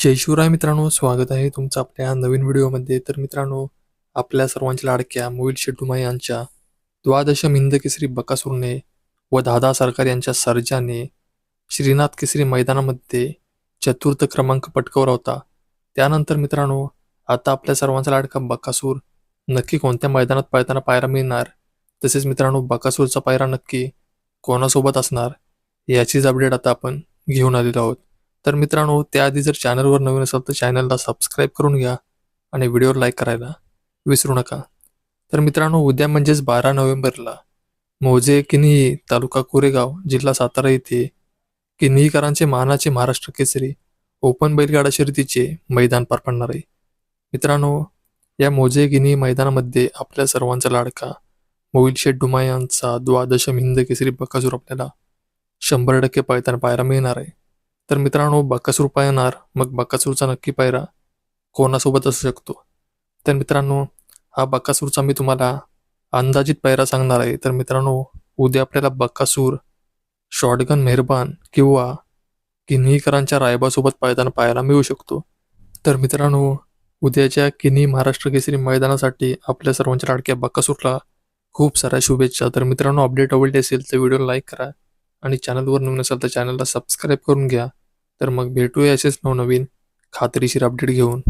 जय शिवराय मित्रांनो स्वागत आहे तुमचं आपल्या नवीन व्हिडिओमध्ये. तर मित्रांनो आपल्या सर्वांच्या लाडक्या मोहिल शेट्टुमा यांच्या द्वादशम हिंद केसरी बकासूरने व दादा सरकार यांच्या सर्जाने श्रीनाथ केसरी मैदानामध्ये चतुर्थ क्रमांक पटकवला होता. त्यानंतर मित्रांनो आता आपल्या सर्वांचा लाडका बकासूर नक्की कोणत्या मैदानात पळताना पायरा मिळणार? तसेच मित्रांनो बकासूरचा पायरा नक्की कोणासोबत असणार? याचीच अपडेट आता आपण घेऊन आलेलो आहोत. तर मित्रांनो त्याआधी जर चॅनलवर नवीन असाल तर चॅनलला सबस्क्राईब करून घ्या आणि व्हिडिओवर लाईक करायला विसरू नका. तर मित्रांनो उद्या म्हणजेच बारा नोव्हेंबरला मोजे किन्ही तालुका कोरेगाव जिल्हा सातारा येथे किन्हीकरांचे मानाचे महाराष्ट्र केसरी ओपन बैलगाडा शर्यतीचे मैदान पार पडणार आहे. मित्रांनो या मोजे गिनी मैदानामध्ये आपल्या सर्वांचा लाडका मोहिल शेठ डुमा यांचा द्वादशम हिंद केसरी बकासूर आपल्याला शंभर टक्के पायताना पाहायला मिळणार आहे. तर मित्रांनो बकासूर येणार मग बाकासूरचा नक्की पायरा कोणासोबत असू शकतो? तर मित्रांनो हा बाकासूरचा मी तुम्हाला अंदाजित पायरा सांगणार आहे. तर मित्रांनो उद्या आपल्याला बाकासूर शॉटगन मेहरबान किंवा किन्हीकरांच्या रायबासोबत पायदान पाहायला मिळू शकतो. तर मित्रांनो उद्याच्या किन्ही महाराष्ट्र केसरी मैदानासाठी आपल्या सर्वांच्या लाडक्या बाकासूरला खूप साऱ्या शुभेच्छा. तर मित्रांनो अपडेट आवडली असेल तर व्हिडिओ लाईक करा आणि चॅनलवर नवीन असाल तर चॅनलला सबस्क्राईब करून घ्या. तर मग भेटूया असेच नवनवीन खात्रीशीर अपडेट घेऊन.